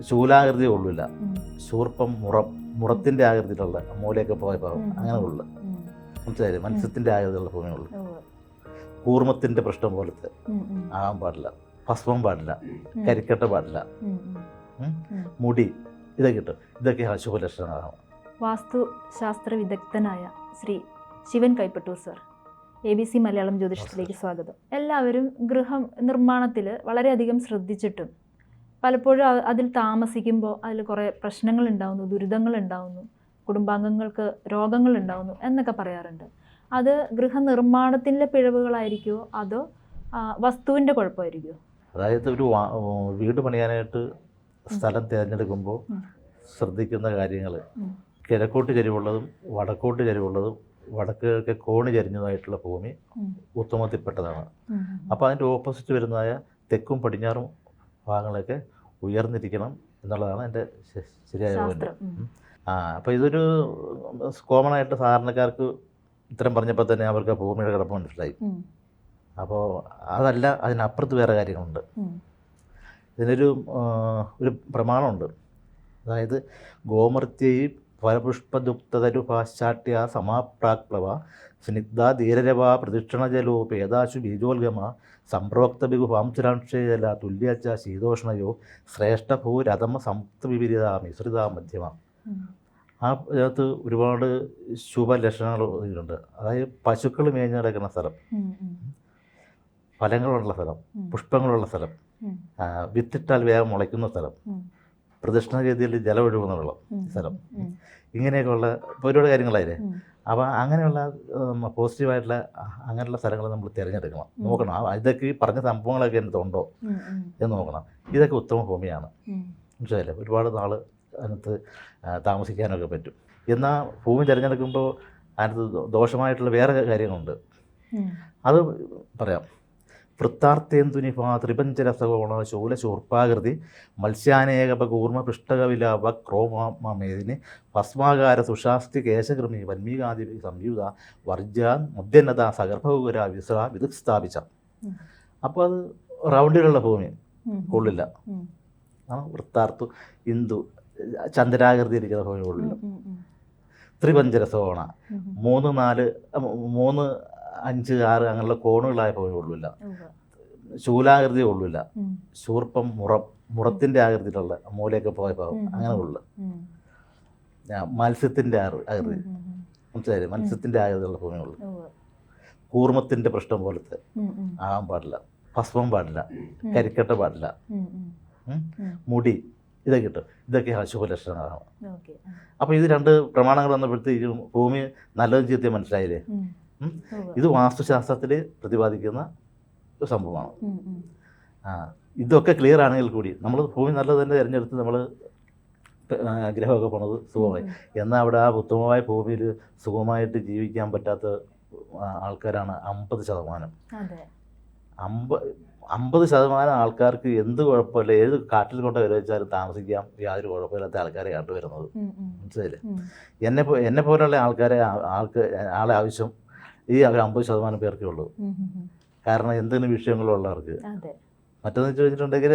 ശൂലാകൃതി കൊള്ളില്ല. ശൂർപ്പം മുറം മുറത്തിന്റെ ആകൃതിയിലുള്ള മൂലയൊക്കെ പോയ ഭാഗം. അങ്ങനെ ഉള്ളു. ഉം. മനസ്സിലായില്ലേ? മത്സ്യത്തിന്റെ ആകൃതിയുള്ള ഭൂമിയുള്ളു ഉള്ളു. കൂർമ്മത്തിന്റെ പ്രശ്നം പോലത്തെ. ആകാൻ പാടില്ല. ഭസ്മം പാടില്ല. കരിക്കട്ട പാടില്ല. മുടി ഇതൊക്കെ കിട്ടും ഇതൊക്കെ ശുഭലക്ഷണങ്ങളാണ് വാസ്തുശാസ്ത്ര വിദഗ്ധനായ Shri Shivan Kaippattoor sir. A B C Malayalam ജ്യോതിഷത്തിലേക്ക് സ്വാഗതം. എല്ലാവരും ഗൃഹം നിർമ്മാണത്തിൽ വളരെയധികം ശ്രദ്ധിച്ചിട്ടും പലപ്പോഴും അതിൽ താമസിക്കുമ്പോൾ അതിൽ കുറേ പ്രശ്നങ്ങൾ ഉണ്ടാവുന്നു ദുരിതങ്ങൾ ഉണ്ടാവുന്നു കുടുംബാംഗങ്ങൾക്ക് രോഗങ്ങൾ ഉണ്ടാവുന്നു എന്നൊക്കെ പറയാറുണ്ട്. അത് ഗൃഹനിർമ്മാണത്തിന്റെ പിഴവുകളായിരിക്കുമോ അതോ വസ്തുവിന്റെ കുഴപ്പമായിരിക്കുമോ അതായത് ഒരു വീട് പണിയാനായിട്ട് സ്ഥലം തിരഞ്ഞെടുക്കുമ്പോൾ. ശ്രദ്ധിക്കുന്ന കാര്യങ്ങൾ കിഴക്കോട്ട് ചരിവുള്ളതും വടക്കോട്ട് ചരിവുള്ളതും വടക്ക് കിഴക്ക് കോണി ചരിഞ്ഞതായിട്ടുള്ള ഭൂമി. ഉത്തമത്തിൽപ്പെട്ടതാണ്. അപ്പോൾ അതിന്റെ ഓപ്പോസിറ്റ് വരുന്നതായ തെക്കും പടിഞ്ഞാറും ഭാഗങ്ങളൊക്കെ ഉയർന്നിരിക്കണം എന്നുള്ളതാണ് എന്റെ ശരിയായ പോയിന്റ്. ആ അപ്പോൾ ഇതൊരു കോമൺ ആയിട്ട് സാധാരണക്കാർക്ക് ഇത്തരം പറഞ്ഞപ്പോൾ തന്നെ അവർക്ക് ഭൂമിയുടെ കിടപ്പ് മനസ്സിലായി. അപ്പോൾ അതല്ല അതിനപ്പുറത്ത് വേറെ കാര്യങ്ങളുണ്ട്. ഇതിനൊരു ഒരു പ്രമാണമുണ്ട് അതായത് ഗോമർത്യൈ ഫലപുഷ്പദുക്തതരു പാശ്ചാട്യ സമാപ്രാക്ലവ സ്നിഗ്ധ ധീരരവ പ്രദക്ഷിണജലോ പേദാശു ബീജോൽഗമ സംപ്രോക്ത ബിഗു പാംസുരാംശേജല തുല്യച്ച ശീതോഷ്ണയോ ശ്രേഷ്ഠഭൂരഥമ സംയുക്ത വിപരീത മിശ്രിത മധ്യമ. ആ ഇതിനകത്ത് ഒരുപാട് ശുഭലക്ഷണങ്ങൾ ഇതിലുണ്ട്. അതായത് പശുക്കൾ മേഞ്ഞു നടക്കുന്ന സ്ഥലം. ഫലങ്ങളുള്ള സ്ഥലം. പുഷ്പങ്ങളുള്ള സ്ഥലം. വിത്തിട്ടാൽ വേഗം മുളയ്ക്കുന്ന സ്ഥലം. പ്രദക്ഷിണ രീതിയിൽ ജലം ഒഴുകുന്ന വെള്ളം. സ്ഥലം. ഇങ്ങനെയൊക്കെയുള്ള ഇപ്പോൾ ഒരുപാട് കാര്യങ്ങളായില്ലേ? അപ്പോൾ അങ്ങനെയുള്ള പോസിറ്റീവായിട്ടുള്ള അങ്ങനെയുള്ള സ്ഥലങ്ങൾ നമ്മൾ തിരഞ്ഞെടുക്കണം. നോക്കണം. ഇതൊക്കെ ഈ പറഞ്ഞ സംഭവങ്ങളൊക്കെ എന്റെ ഉണ്ടോ. എന്ന് നോക്കണം. ഇതൊക്കെ ഉത്തമ ഭൂമിയാണ്. മനസ്സിലായില്ലേ? ഒരുപാട് നാൾ അതിനകത്ത് താമസിക്കാനൊക്കെ പറ്റും. എന്നാൽ ഭൂമി തിരഞ്ഞെടുക്കുമ്പോൾ അതിനകത്ത് ദോഷമായിട്ടുള്ള വേറെ കാര്യങ്ങളുണ്ട്. അത് പറയാം. വൃത്താർത്ഥേന്തുനിഭ ത്രിപഞ്ചരസകോണ ശൂലശൂർപ്പാകൃതി മത്സ്യാനേകപകൂർമ്മ പൃഷ്ടകവിലാപ ക്രോമേദിന് ഭസ്മാകാര സുഷാസ്തി കേശകൃമി വന്മീകാതി സംയുത വർജ മദ്യന്നത സഗർഭകുര വിസ്ര വിദുക് സ്ഥാപിച്ച. അപ്പോൾ അത് റൗണ്ടിലുള്ള ഭൂമി. കൊള്ളില്ല വൃത്താർത്തു ഇന്ദു ചന്ദ്രാകൃതി ഇരിക്കുന്ന ഭൂമി കൊള്ളില്ല ത്രിപഞ്ചരസോണ. മൂന്ന് നാല് മൂന്ന് അഞ്ച് ആറ് അങ്ങനെയുള്ള കോണുകളായ ഭൂമി ഉള്ളൂല്ല. ശൂലാകൃതി ഉള്ളില്ല. ശൂർപ്പം മുറം മുറത്തിന്റെ ആകൃതിയിലുള്ള മൂലയൊക്കെ പോയ ഭാഗം അങ്ങനെ ഉള്ളു. മത്സ്യത്തിന്റെ മത്സ്യത്തിന്റെ ആകൃതി. മനസ്സിലായി മത്സ്യത്തിന്റെ മനസ്സിലായില്ലേ? മത്സ്യത്തിന്റെ ആകൃതിയുള്ള ഭൂമിയുള്ളു ഉള്ളു. കൂർമ്മത്തിന്റെ പ്രശ്നം പോലത്തെ. ആകാൻ പാടില്ല. ഭസ്മം പാടില്ല. കരിക്കട്ട പാടില്ല. മുടി ഇതൊക്കെ കിട്ടും. ഇതൊക്കെ ശുഭലക്ഷണങ്ങളാണ്. അപ്പോൾ ഇത് രണ്ട് പ്രമാണങ്ങൾ വന്നപ്പോഴത്തേക്കും ഭൂമി നല്ലതും ചീത്തയും മനസ്സിലായില്ലേ. ഇത് വാസ്തുശാസ്ത്രത്തിൽ പ്രതിപാദിക്കുന്ന ഒരു സംഭവമാണ്. ഇതൊക്കെ ക്ലിയർ ആണെങ്കിൽ കൂടി നമ്മൾ ഭൂമി നല്ലത് തന്നെ തിരഞ്ഞെടുത്ത് നമ്മൾ ഗ്രഹമൊക്കെ പോണത് സുഖമായി. എന്നാൽ അവിടെ ആ ഉത്തമമായ ഭൂമിയിൽ സുഖമായിട്ട് ജീവിക്കാൻ പറ്റാത്ത ആൾക്കാരാണ് അമ്പത് ശതമാനം. അമ്പ അമ്പത് ശതമാനം ആൾക്കാർക്ക് എന്ത് കുഴപ്പമില്ല ഏത് കാട്ടിൽ കൊണ്ട് വരച്ചാലും താമസിക്കാം യാതൊരു കുഴപ്പമില്ലാത്ത ആൾക്കാരെ കണ്ടുവരുന്നത്. മനസ്സിലായില്ലേ? എന്നെ എന്നെ പോലുള്ള ആൾക്കാരെ ആൾക്ക് ആളെ ആവശ്യം ഈ ഒരു അമ്പത് ശതമാനം പേർക്കേ ഉള്ളൂ. കാരണം എന്തെങ്കിലും വിഷയങ്ങളുള്ളവർക്ക്? മറ്റൊന്ന് ചോദിച്ചിട്ടുണ്ടെങ്കിൽ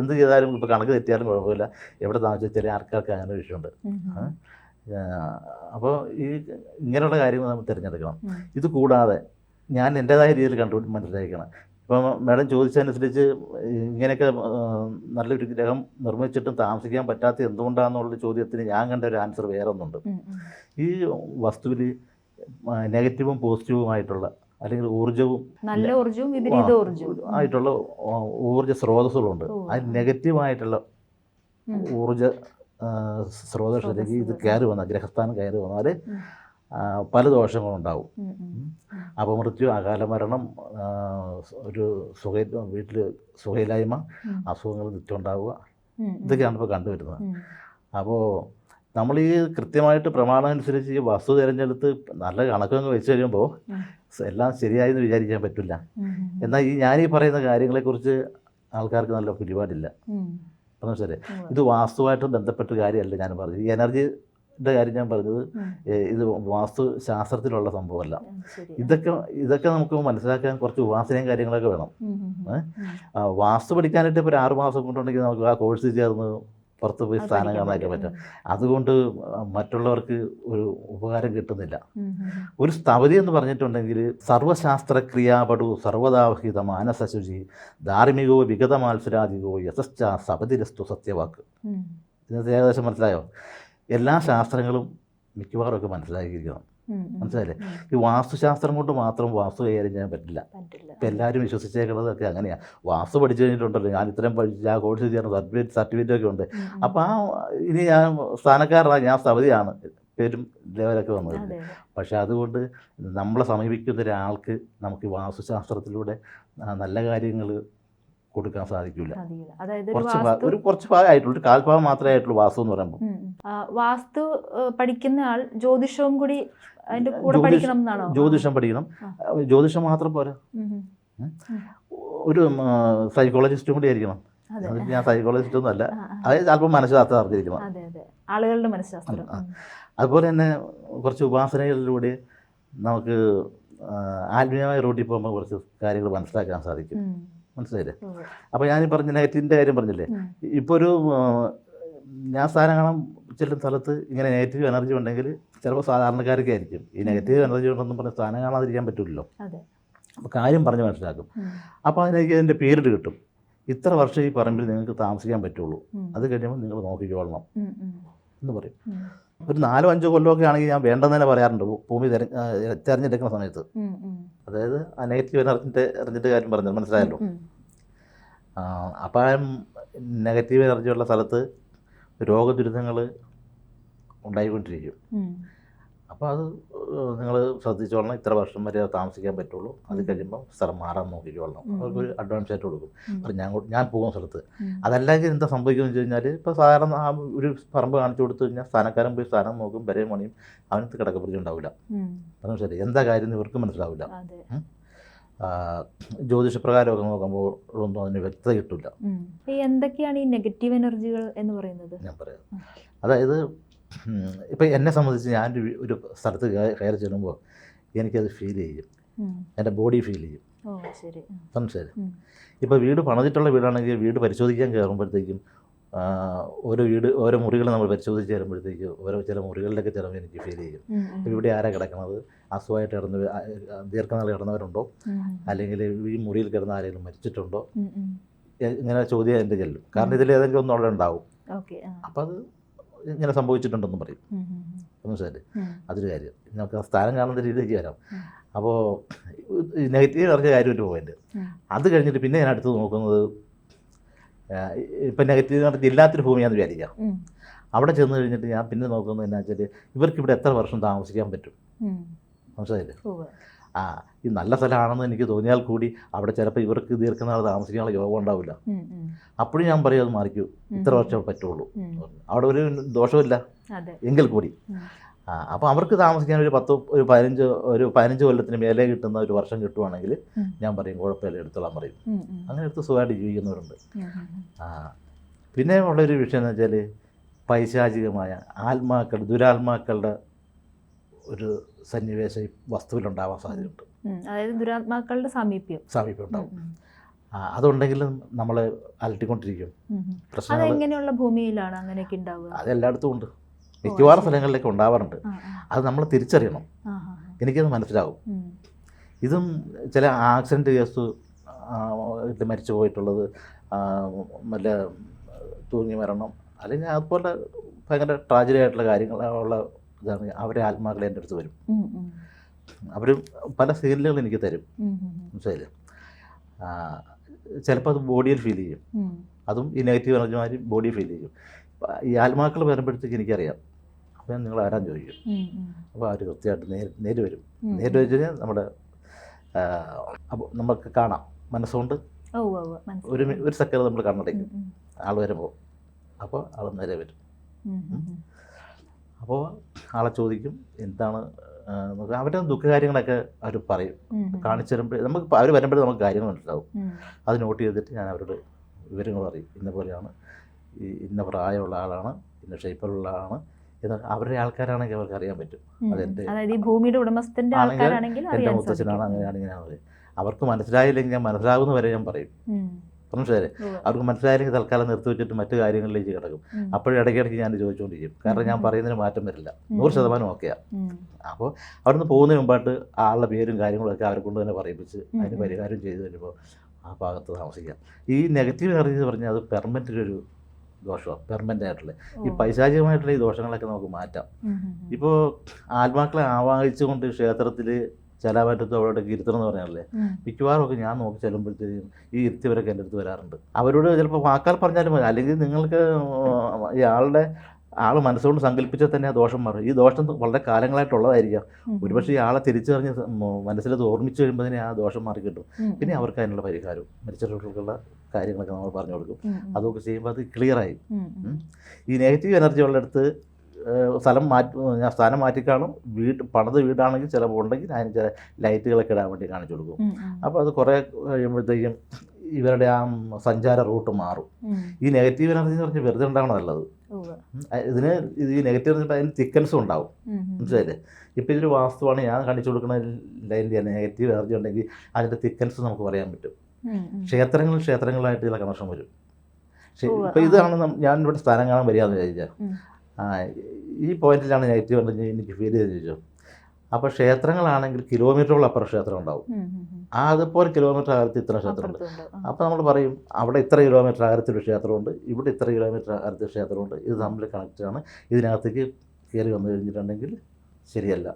എന്ത് ചെയ്താലും ഇപ്പോൾ കണക്ക് തെറ്റിയാലും കുഴപ്പമില്ല. എവിടെ താമസിച്ചാൽ ചെറിയ ആൾക്കാർക്ക് അങ്ങനെ വിഷയമുണ്ട്. അപ്പോൾ ഈ ഇങ്ങനെയുള്ള കാര്യങ്ങൾ നമ്മൾ തിരഞ്ഞെടുക്കണം. ഇത് കൂടാതെ ഞാൻ എന്റെതായ രീതിയിൽ കണ്ടു മനസ്സിലാക്കണം ഇപ്പം മാഡം ചോദിച്ചതനുസരിച്ച് ഇങ്ങനെയൊക്കെ നല്ലൊരു ഗ്രഹം നിർമ്മിച്ചിട്ടും താമസിക്കാൻ പറ്റാത്ത എന്തുകൊണ്ടാണെന്നുള്ള ചോദ്യത്തിന് ഞാൻ കണ്ട ഒരു ആൻസർ വേറെ ഒന്നുണ്ട്. ഈ വസ്തുവിൽ നെഗറ്റീവും പോസിറ്റീവുമായിട്ടുള്ള അല്ലെങ്കിൽ ഊർജവും നല്ല ഊർജവും വിപരീത ഊർജവും ആയിട്ടുള്ള ഊർജ ഊർജ സ്രോതസ്സുകളുണ്ട് അതിന് നെഗറ്റീവായിട്ടുള്ള. ഊർജ സ്രോതസ്സിലേക്ക് ഇത് കയറി വന്നാൽ ഗ്രഹസ്ഥാനം കയറി വന്നാൽ പല ദോഷങ്ങളും ഉണ്ടാവും ഉം. ഉം. അപമൃത്യു അകാല മരണം ഒരു സുഖ വീട്ടിൽ സുഖയില്ലായ്മ. അസുഖങ്ങൾ നിത്യം ഉണ്ടാവുക. ഇതൊക്കെയാണ് ഇപ്പോൾ കണ്ടുവരുന്നത് അപ്പോൾ നമ്മൾ ഈ കൃത്യമായിട്ട് പ്രമാണം അനുസരിച്ച് ഈ വസ്തു തിരഞ്ഞെടുത്ത് നല്ല കണക്കങ്ങ് വെച്ച് കഴിയുമ്പോൾ എല്ലാം ശരിയായി എന്ന് വിചാരിക്കാൻ പറ്റില്ല. എന്നാൽ ഈ ഞാനീ പറയുന്ന കാര്യങ്ങളെക്കുറിച്ച് ആൾക്കാർക്ക് നല്ല പിടിപാടില്ല. വെച്ചാൽ ഇത് വാസ്തുവായിട്ട് ബന്ധപ്പെട്ട കാര്യമല്ല ഞാൻ പറഞ്ഞത്. ഈ എനർജിയുടെ കാര്യം ഞാൻ പറഞ്ഞത് ഇത് വാസ്തു ശാസ്ത്രത്തിലുള്ള സംഭവമല്ല. ഇതൊക്കെ ഇതൊക്കെ നമുക്ക് മനസ്സിലാക്കാൻ കുറച്ച് ഉപാസനയും കാര്യങ്ങളൊക്കെ വേണം. വാസ്തു പഠിക്കാനായിട്ട് ഇപ്പോൾ ഒരു ആറ് മാസം കൊണ്ടുണ്ടെങ്കിൽ നമുക്ക് ആ കോഴ്സ് ചേർന്ന് പുറത്ത് പോയി സ്ഥാനം കാണാനൊക്കെ പറ്റും. അതുകൊണ്ട് മറ്റുള്ളവർക്ക് ഒരു ഉപകാരം കിട്ടുന്നില്ല. ഒരു സ്ഥപതി എന്ന് പറഞ്ഞിട്ടുണ്ടെങ്കിൽ സർവശാസ്ത്രക്രിയാപടു സർവദാഹിത മാനസശുചി ധാർമ്മികോ മത്സരാധികവും യശശ്ച സപതിരസ്തു സത്യവാക്ക് ഇന്നത്തെ ഇതിനകത്ത് ഏകദേശം മനസ്സിലായോ എല്ലാ ശാസ്ത്രങ്ങളും മിക്കവാറും ഒക്കെ മനസ്സിലാക്കിയിരിക്കണം. മനസ്സിലായില്ലേ? ഈ വാസ്തുശാസ്ത്രം കൊണ്ട് മാത്രം വാസ്തു കൈകാര്യം ചെയ്യാൻ പറ്റില്ല. ഇപ്പം എല്ലാവരും വിശ്വസിച്ചേക്കുന്നതൊക്കെ അങ്ങനെയാണ് വാസ്തു പഠിച്ചു കഴിഞ്ഞിട്ടുണ്ടല്ലോ. ഞാൻ ഇത്രയും പഠിച്ച് ആ കോഴ്സ് ചെയ്യണം സർട്ടിഫിക്കറ്റ് സർട്ടിഫിക്കറ്റ് ഒക്കെ ഉണ്ട്. അപ്പോൾ ആ ഇനി ഞാൻ സ്ഥാനക്കാരനാണ് ഞാൻ സ്ഥപതിയാണ് പേരും ലെവലൊക്കെ വന്നത്. പക്ഷേ അതുകൊണ്ട് നമ്മളെ സമീപിക്കുന്ന ഒരാൾക്ക് നമുക്ക് വാസ്തുശാസ്ത്രത്തിലൂടെ നല്ല കാര്യങ്ങൾ കൊടുക്കാൻ സാധിക്കില്ല കുറച്ച് ഒരു കുറച്ച് ഭാഗമായിട്ടുള്ളൂ കാൽഭാഗം മാത്രമേ ആയിട്ടുള്ള വാസ്തു എന്ന് പറയുമ്പോൾ. വാസ്തു പഠിക്കുന്ന ആൾ ജ്യോതിഷവും കൂടി അതിന്റെ കൂടെ പഠിക്കണം എന്നാണോ? ജ്യോതിഷം പഠിക്കണം. ജ്യോതിഷം മാത്രം പോരാ. ഒരു സൈക്കോളജിസ്റ്റും കൂടി ആയിരിക്കണം. ഞാൻ സൈക്കോളജിസ്റ്റ് ഒന്നും അല്ല. അത് അല്പം മനസ്സിലാത്ത അറിഞ്ഞിരിക്കണം. ആളുകളുടെ മനസ്സിലാക്കണം അതുപോലെ തന്നെ കുറച്ച് ഉപാസനകളിലൂടെ നമുക്ക് ആത്മീയമായ റൂട്ടിൽ പോകുമ്പോൾ കുറച്ച് കാര്യങ്ങൾ മനസ്സിലാക്കാൻ സാധിക്കും. മനസ്സിലായില്ലേ? അപ്പൊ അപ്പോൾ ഞാൻ പറഞ്ഞ നെഗറ്റീവിന്റെ കാര്യം പറഞ്ഞില്ലേ? ഇപ്പൊ ഇപ്പോൾ ഒരു ഞാൻ സാധനങ്ങളും ചെല്ലുന്ന സ്ഥലത്ത് ഇങ്ങനെ നെഗറ്റീവ് എനർജി ഉണ്ടെങ്കിൽ ചിലപ്പോൾ സാധാരണക്കാരൊക്കെ ആയിരിക്കും. ഈ നെഗറ്റീവ് എനർജി ഉണ്ടെന്നും പറഞ്ഞ് സ്ഥാനം കാണാതിരിക്കാൻ പറ്റില്ലല്ലോ അപ്പോൾ കാര്യം പറഞ്ഞ് മനസ്സിലാക്കും. അപ്പോൾ അതിനെനിക്ക് അതിന്റെ പീരീഡ് കിട്ടും. ഇത്ര വർഷം ഈ പറമ്പിൽ നിങ്ങൾക്ക് താമസിക്കാൻ പറ്റുള്ളൂ. അത് കഴിയുമ്പോൾ നിങ്ങൾ ഉം. എന്ന് പറയും. ഒരു നാലോ അഞ്ചോ കൊല്ലമൊക്കെ ആണെങ്കിൽ ഞാൻ വേണ്ടെന്ന് തന്നെ പറയാറുണ്ട് ഭൂമി തെരഞ്ഞെടുക്കുന്ന സമയത്ത്. അതായത് ആ നെഗറ്റീവ് എനർജിന്റെ എനർജിന്റെ കാര്യം പറഞ്ഞു മനസ്സിലായല്ലോ. അപ്പം നെഗറ്റീവ് എനർജിയുള്ള സ്ഥലത്ത് രോഗദുരിതങ്ങൾ ഉണ്ടായിക്കൊണ്ടിരിക്കും. അപ്പോൾ അത് നിങ്ങൾ ശ്രദ്ധിച്ചോളണം. ഇത്ര വർഷം വരെ താമസിക്കാൻ പറ്റുള്ളൂ. അത്. കഴിയുമ്പോൾ സ്ഥലം മാറാൻ നോക്കിക്കോളണം. അവർക്ക് ഒരു അഡ്വാൻസ് ആയിട്ട് കൊടുക്കും. അപ്പം ഞാൻ ഞാൻ പോകുന്ന സ്ഥലത്ത്. അതല്ലെങ്കിൽ എന്താ സംഭവിക്കുമെന്ന് വെച്ച് കഴിഞ്ഞാൽ ഇപ്പോൾ സാധാരണ ആ ഒരു പറമ്പ് കാണിച്ചു കൊടുത്തു കഴിഞ്ഞാൽ സ്ഥാനക്കാരൻ പോയി സ്ഥാനം നോക്കും വരെ പണിയും അവനത്ത് കിടക്കപ്പുറത്തി ഉണ്ടാവില്ല. പറഞ്ഞു ശരി. എന്താ കാര്യം ഇവർക്ക് മനസ്സിലാവില്ല. ജ്യോതിഷപ്രകാരമൊക്കെ നോക്കുമ്പോൾ ഒന്നും അതിന് വ്യക്തത കിട്ടില്ല എന്തൊക്കെയാണ് ഈ നെഗറ്റീവ് എനർജികൾ എന്ന് പറയുന്നത്? ഞാൻ പറയാം. അതായത് ഇപ്പം എന്നെ സംബന്ധിച്ച് ഞാൻ ഒരു സ്ഥലത്ത് കയ- കയറി ചെല്ലുമ്പോൾ എനിക്കത് ഫീൽ ചെയ്യും. എന്റെ ബോഡി ഫീൽ ചെയ്യും. മനസ്സിലായി ഇപ്പോൾ വീട് പണിതിട്ടുള്ള വീടാണെങ്കിൽ വീട് പരിശോധിക്കാൻ കയറുമ്പോഴത്തേക്കും ഓരോ വീട് ഓരോ മുറികൾ നമ്മൾ പരിശോധിച്ച് തരുമ്പോഴത്തേക്ക് ഓരോ ചില മുറികളിലൊക്കെ ചിലപ്പോൾ എനിക്ക് ഫീൽ ചെയ്യും. ഇവിടെ ആരാ കിടക്കുന്നത് അസുഖമായിട്ട് കിടന്ന് ദീർഘനാൾ കിടന്നവരുണ്ടോ? അല്ലെങ്കിൽ ഈ മുറിയിൽ കിടന്ന ആരെങ്കിലും മരിച്ചിട്ടുണ്ടോ? ഇങ്ങനെ ചോദ്യം എന്റെ ചെല്ലും. കാരണം ഇതിൽ ഏതെങ്കിലും ഒന്നും അവിടെ ഉണ്ടാവും അപ്പം അത് ഇങ്ങനെ സംഭവിച്ചിട്ടുണ്ടെന്ന് പറയും. മനസ്സിലായി അതൊരു കാര്യം. നമുക്ക് സ്ഥാനം കാണുന്ന രീതിയിലേക്ക് വരാം. അപ്പോൾ നെഗറ്റീവ് പറഞ്ഞ കാര്യം ഒരു പോയിന്റ് അത് കഴിഞ്ഞിട്ട് പിന്നെ ഞാൻ അടുത്ത് നോക്കുന്നത് ഇപ്പം നെഗറ്റീവ് പറഞ്ഞിട്ട് ഇല്ലാത്തൊരു ഭൂമിയാണെന്ന് വിചാരിക്കാം. അവിടെ ചെന്ന് കഴിഞ്ഞിട്ട് ഞാൻ പിന്നെ നോക്കുന്നത് എന്നാ വെച്ചാൽ ഇവർക്ക് ഇവിടെ എത്ര വർഷം താമസിക്കാൻ പറ്റും. മനസ്സിലായില്ലേ? ആ ഈ നല്ല സ്ഥലമാണെന്ന് എനിക്ക് തോന്നിയാൽ കൂടി അവിടെ ചിലപ്പോൾ ഇവർക്ക് ദീർഘനാൾ താമസിക്കാനുള്ള യോഗം ഉണ്ടാവില്ല. അപ്പോഴും ഞാൻ പറയും അത് മാറിക്കൂ. ഇത്ര വർഷം പറ്റുള്ളൂ. അവിടെ ഒരു ദോഷമില്ല. എങ്കിൽ കൂടി. ആ അപ്പോൾ അവർക്ക് താമസിക്കാൻ ഒരു പത്ത് ഒരു പതിനഞ്ച് ഒരു പതിനഞ്ച് കൊല്ലത്തിന് മേലെ കിട്ടുന്ന ഒരു വർഷം കിട്ടുവാണെങ്കിൽ ഞാൻ പറയും കുഴപ്പമില്ല എടുത്തോളാൻ പറയും. അങ്ങനെ എടുത്ത് സുഖമായിട്ട് ജീവിക്കുന്നവരുണ്ട്. പിന്നെ ഉള്ളൊരു വിഷയം എന്ന് വെച്ചാൽ പൈശാചികമായ ആത്മാക്കൾ ദുരാത്മാക്കളുടെ ഒരു സന്നിവേശം വസ്തുവിലുണ്ടാവാൻ സാധ്യതയുണ്ട്. അതായത് ദുരാത്മാക്കളുടെ സാമീപ്യം. സാമീപ്യം ഉണ്ടാവും അതുണ്ടെങ്കിലും നമ്മൾ അലട്ടിക്കൊണ്ടിരിക്കും. അതെങ്ങനെയുള്ള ഭൂമിയിലാണ് അങ്ങനെയൊക്കെ ഉണ്ടാവുക? അത് എല്ലായിടത്തും ഉണ്ട് മിക്കവാറും സ്ഥലങ്ങളിലേക്ക് ഉണ്ടാവാറുണ്ട്. അത് നമ്മൾ തിരിച്ചറിയണം. എനിക്കത് മനസ്സിലാവും. ഇതും ചില ആക്സിഡന്റ് കേസ് ഇത് മരിച്ചു പോയിട്ടുള്ളത് നല്ല വല്ല തൂങ്ങി മരണം അല്ലെങ്കിൽ അതുപോലെ ഭയങ്കര ട്രാജഡി ആയിട്ടുള്ള കാര്യങ്ങളുള്ള ഇതാണ്. അവരെ ആത്മാക്കളെ എന്റെ അടുത്ത് വരും. അവർ പല സീരിയലുകൾ എനിക്ക് തരും. മനസ്സിലായില്ലേ? ചിലപ്പോൾ അത് ബോഡിയിൽ ഫീൽ ചെയ്യും. അതും ഈ നെഗറ്റീവ് എനർജിമാർ ബോഡി ഫീൽ ചെയ്യും. ഈ ആത്മാക്കൾ വരുമ്പോഴത്തേക്ക് എനിക്കറിയാം. അപ്പോൾ ഞാൻ നിങ്ങൾ ആരാൻ ചോദിക്കും. അപ്പോൾ അവർ കൃത്യമായിട്ട് നേര് നേരി വരും. നേരി വെച്ച് കഴിഞ്ഞാൽ നമ്മുടെ അപ്പോൾ നമുക്ക് കാണാം. മനസ്സുകൊണ്ട്. ഒരു ഒരു സെക്കൻഡ് നമ്മൾ കണ്ണടയ്ക്കും. ആൾ വരുമ്പോൾ അപ്പോൾ ആൾ നേരെ വരും. അപ്പോൾ ആളെ ചോദിക്കും എന്താണ് അവരുടെ ദുഃഖകാര്യങ്ങളൊക്കെ അവർ പറയും. കാണിച്ചു തരുമ്പോൾ നമുക്ക് അവർ വരുമ്പോഴേ നമുക്ക് കാര്യങ്ങൾ മനസ്സിലാവും. അത് നോട്ട് ചെയ്തിട്ട് ഞാൻ അവരോട് വിവരങ്ങൾ പറയും. ഇന്ന പോലെയാണ് ഈ ഇന്ന പ്രായമുള്ള ആളാണ് ഇന്ന ഷേപ്പിലുള്ള ആളാണ് എന്നാൽ അവരുടെ ആൾക്കാരാണെങ്കിൽ അവർക്ക് അറിയാൻ പറ്റും. ഈ ഭൂമിയുടെ ഉടമസ്ഥന്റെ ആൾക്കാരാണെങ്കിൽ എന്റെ മുത്തച്ഛനാണ് അങ്ങനെയാണെങ്കിൽ ഞാൻ പറയും. അവർക്ക് മനസ്സിലായില്ലെങ്കിൽ ഞാൻ മനസ്സിലാകുന്ന വരെ ഞാൻ പറയും. മനസ്സിലായില്ലേ അവർക്ക് മനസ്സിലായെങ്കിൽ തൽക്കാലം നിർത്തി വെച്ചിട്ട് മറ്റു കാര്യങ്ങളിലേക്ക് കിടക്കും. അപ്പോഴും ഇടയ്ക്കിടയ്ക്ക് ഞാൻ ചോദിച്ചുകൊണ്ടിരിക്കും. കാരണം ഞാൻ. പറയുന്നതിന് മാറ്റം വരില്ല. നൂറ് ശതമാനം ഓക്കെയാണ് അപ്പോൾ അവിടുന്ന് പോകുന്നതിന് മുമ്പായിട്ട് ആളുടെ പേരും കാര്യങ്ങളൊക്കെ അവരെ കൊണ്ട് തന്നെ പറയിപ്പിച്ച് അതിന്. പരിഹാരം ചെയ്തു വരുമ്പോൾ ആ ഭാഗത്ത് താമസിക്കാം. ഈ നെഗറ്റീവ് എനർജി എന്ന് പറഞ്ഞാൽ അത് പെർമനന്റ് ഒരു ദോഷമാണ് പെർമനന്റ് ആയിട്ടുള്ള. ഈ പൈശാചികമായിട്ടുള്ള ഈ ദോഷങ്ങളൊക്കെ നമുക്ക് മാറ്റാം. ഇപ്പോൾ ആത്മാക്കളെ ആവാഹിച്ചുകൊണ്ട് ക്ഷേത്രത്തിൽ ചെലാപറ്റത്തോ അവിടെ ഇരുത്തണം എന്ന് പറഞ്ഞാലേ മിക്കവാറും ഒക്കെ ഞാൻ നോക്കി ചെല്ലുമ്പോഴത്തേക്കും ഈ ഇരുത്തിയവരൊക്കെ എന്റെ അടുത്ത് വരാറുണ്ട്. അവരോട് ചിലപ്പോൾ വാക്കാൽ പറഞ്ഞാലും മതി. അല്ലെങ്കിൽ നിങ്ങൾക്ക് ഈ ആളുടെ ആൾ മനസ്സുകൊണ്ട് സങ്കല്പിച്ചാൽ തന്നെ ആ ദോഷം മാറും. ഈ ദോഷം വളരെ കാലങ്ങളായിട്ടുള്ളതായിരിക്കാം. ഒരുപക്ഷെ ഈ ആളെ തിരിച്ചറിഞ്ഞ് മനസ്സിൽ ഓർമ്മിച്ച് കഴിയുമ്പോൾ തന്നെ ആ ദോഷം മാറി കിട്ടും പിന്നെ അവർക്ക് അതിനുള്ള പരിഹാരവും മരിച്ചിട്ടുള്ള കാര്യങ്ങളൊക്കെ നമ്മൾ പറഞ്ഞു കൊടുക്കും. അതൊക്കെ ചെയ്യുമ്പോൾ അത് ക്ലിയറായി ഈ നെഗറ്റീവ് എനർജി ഉള്ളിടത്ത് സ്ഥലം മാറ്റി ഞാൻ സ്ഥാനം മാറ്റിക്കാണും. വീട് പണിത് വീടാണെങ്കിൽ ചിലപ്പോൾ ഉണ്ടെങ്കിൽ അതിന് ചില ലൈറ്റുകളൊക്കെ ഇടാൻ വേണ്ടി കാണിച്ചു കൊടുക്കും. അപ്പോൾ അത് കുറേ കഴിയുമ്പോഴത്തേക്കും ഇവരുടെ ആ സഞ്ചാര റൂട്ട് മാറും. ഈ നെഗറ്റീവ് എനർജി എന്ന് പറഞ്ഞാൽ വെറുതെ ഉണ്ടാവണം അത് ഉം. ഇതിന് ഇത് ഈ നെഗറ്റീവ് എന്ന് അതിന് തിക്കൻസും ഉണ്ടാവും. മനസ്സിലായില്ലേ? ഇപ്പം ഇതൊരു വാസ്തുവാണ്. ഞാൻ കാണിച്ചു കൊടുക്കുന്ന ലൈനിൽ നെഗറ്റീവ് എനർജി ഉണ്ടെങ്കിൽ അതിന്റെ തിക്കൻസ് നമുക്ക് പറയാൻ പറ്റും. ക്ഷേത്രങ്ങൾ ക്ഷേത്രങ്ങളായിട്ട് ചില കണക്ഷൻ വരും. ഇപ്പം ഇതാണ് ഞാൻ ഇവിടെ സ്ഥാനം കാണാൻ വരികയെന്ന് വിചാരിച്ചാൽ. ഈ പോയിന്റിലാണ് നെഗറ്റീവ് എനർജി എനിക്ക് ഫീൽ ചെയ്തെന്ന് ചോദിച്ചു അപ്പോൾ ക്ഷേത്രങ്ങളാണെങ്കിൽ കിലോമീറ്ററുകൾ അപ്പുറം ക്ഷേത്രം ഉണ്ടാവും. ആ അതുപോലെ കിലോമീറ്റർ അകലത്തിൽ ഇത്ര ക്ഷേത്രമുണ്ട് അപ്പോൾ നമ്മൾ പറയും അവിടെ ഇത്ര കിലോമീറ്റർ അകലത്തിൽ ക്ഷേത്രമുണ്ട് ഇവിടെ ഇത്ര കിലോമീറ്റർ അകലത്തിൽ ക്ഷേത്രമുണ്ട് ഇത് തമ്മിൽ കണക്ട് ആണ്. ഇതിനകത്തേക്ക് കയറി വന്നു കഴിഞ്ഞിട്ടുണ്ടെങ്കിൽ ശരിയല്ല.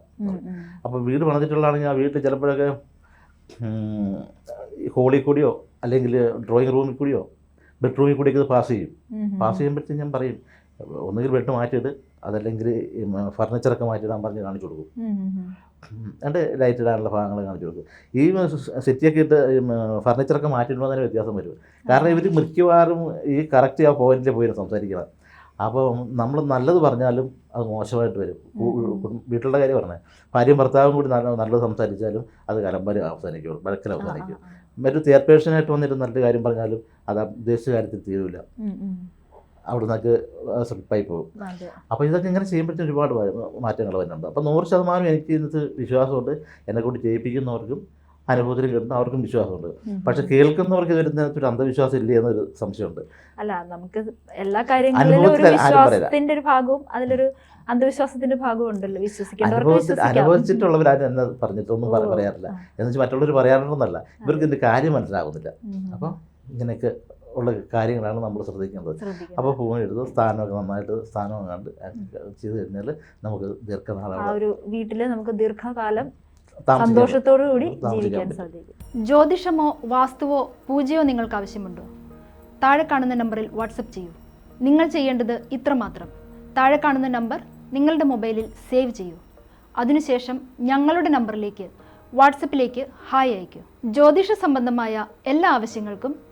അപ്പോൾ വീട് പണിതിട്ടുള്ളതാണെങ്കിൽ ആ വീട്ടിൽ ചിലപ്പോഴൊക്കെ ഹോളിൽ കൂടിയോ അല്ലെങ്കിൽ ഡ്രോയിങ് റൂമിൽ കൂടിയോ ബെഡ്റൂമിൽ കൂടിയൊക്കെ ഇത് പാസ് ചെയ്യും. പാസ് ചെയ്യുമ്പോഴത്തേക്കും ഞാൻ പറയും ഒന്നുകിൽ ബെഡ് മാറ്റിയിട്ട് അതല്ലെങ്കിൽ ഫർണിച്ചറൊക്കെ മാറ്റിയിടാൻ പറഞ്ഞ് കാണിച്ചു കൊടുക്കും. എന്നിട്ട് ലൈറ്റ് ഇടാനുള്ള ഭാഗങ്ങൾ കാണിച്ചു കൊടുക്കും. ഈ സെറ്റിയൊക്കെ ഇട്ട് ഫർണിച്ചറൊക്കെ മാറ്റിയിടുമ്പോൾ തന്നെ വ്യത്യാസം വരും. കാരണം ഇവർ മിക്കവാറും ഈ കറക്റ്റ് ആ പോയിന്റിൽ പോയി സംസാരിക്കണം അപ്പോൾ നമ്മൾ നല്ലത് പറഞ്ഞാലും അത് മോശമായിട്ട് വരും. വീട്ടിലുള്ള കാര്യം പറഞ്ഞത് ഭാര്യയും ഭർത്താവും കൂടി നല്ല നല്ലത് സംസാരിച്ചാലും അത് കലമ്പര അവസാനിക്കും വഴക്കൽ അവസാനിക്കും. മറ്റു തേർഡ് പേഴ്സണായിട്ട് വന്നിട്ട് നല്ല കാര്യം പറഞ്ഞാലും അത് ഉദ്ദേശിച്ച കാര്യത്തിൽ തീരില്ല അവിടെ നിന്നൊക്കെ സ്ലിപ്പായി പോകും. അപ്പോൾ ഇതൊക്കെ ഇങ്ങനെ ചെയ്യുമ്പോഴത്തേക്കും ഒരുപാട് മാറ്റങ്ങൾ വരുന്നുണ്ട്. അപ്പോൾ നൂറ് ശതമാനം എനിക്ക് ഇതിനകത്ത് വിശ്വാസമുണ്ട്. എന്നെ കൊണ്ട് ചെയ്യിപ്പിക്കുന്നവർക്കും അനുഭവത്തിൽ കിട്ടുന്ന അവർക്കും വിശ്വാസമുണ്ട്. പക്ഷെ കേൾക്കുന്നവർക്ക് ഇതിനകത്ത് ഒരു അന്ധവിശ്വാസം ഇല്ലേ എന്നൊരു സംശയമുണ്ട്. അല്ല നമുക്ക് എല്ലാ കാര്യങ്ങളിലും ഒരു ആരും ഭാഗവും അതിലൊരു അന്ധവിശ്വാസത്തിന്റെ ഭാഗവും ഉണ്ടല്ലോ. വിശ്വസിക്കാം. അനുഭവിച്ചിട്ടുള്ളവരാരും എന്നെ പറഞ്ഞിട്ടൊന്നും പറ- പറയാറില്ല. എന്ന് വെച്ചാൽ മറ്റുള്ളവർ പറയാറുണ്ടെന്നല്ല. ഇവർക്ക് ഇതിന്റെ കാര്യം മനസ്സിലാകുന്നില്ല അപ്പൊ ഇങ്ങനെയൊക്കെ ഉള്ള കാര്യങ്ങളാണ് നമ്മൾ ശ്രദ്ധിക്കേണ്ടത്. അപ്പോൾ ഫോൺ എടുത്ത് സ്ഥാനമൊക്കെ നന്നായിട്ട് സ്ഥാനം കണ്ട് ചെയ്ത് കഴിഞ്ഞാൽ നമുക്ക് ഒരു വീട്ടിൽ നമുക്ക് ദീർഘകാലം സന്തോഷത്തോടു കൂടി ജീവിക്കാൻ സാധിക്കും. ജ്യോതിഷമോ വാസ്തുവോ പൂജയോ നിങ്ങൾക്ക് ആവശ്യമുണ്ടോ? താഴെ കാണുന്ന നമ്പറിൽ വാട്സപ്പ് ചെയ്യൂ. നിങ്ങൾ ചെയ്യേണ്ടത് ഇത്രമാത്രം. താഴെ കാണുന്ന നമ്പർ നിങ്ങളുടെ മൊബൈലിൽ സേവ് ചെയ്യൂ. അതിനുശേഷം ഞങ്ങളുടെ നമ്പറിലേക്ക് വാട്സപ്പിലേക്ക് ഹായ് അയയ്ക്കൂ. ജ്യോതിഷ സംബന്ധമായ എല്ലാ ആവശ്യങ്ങൾക്കും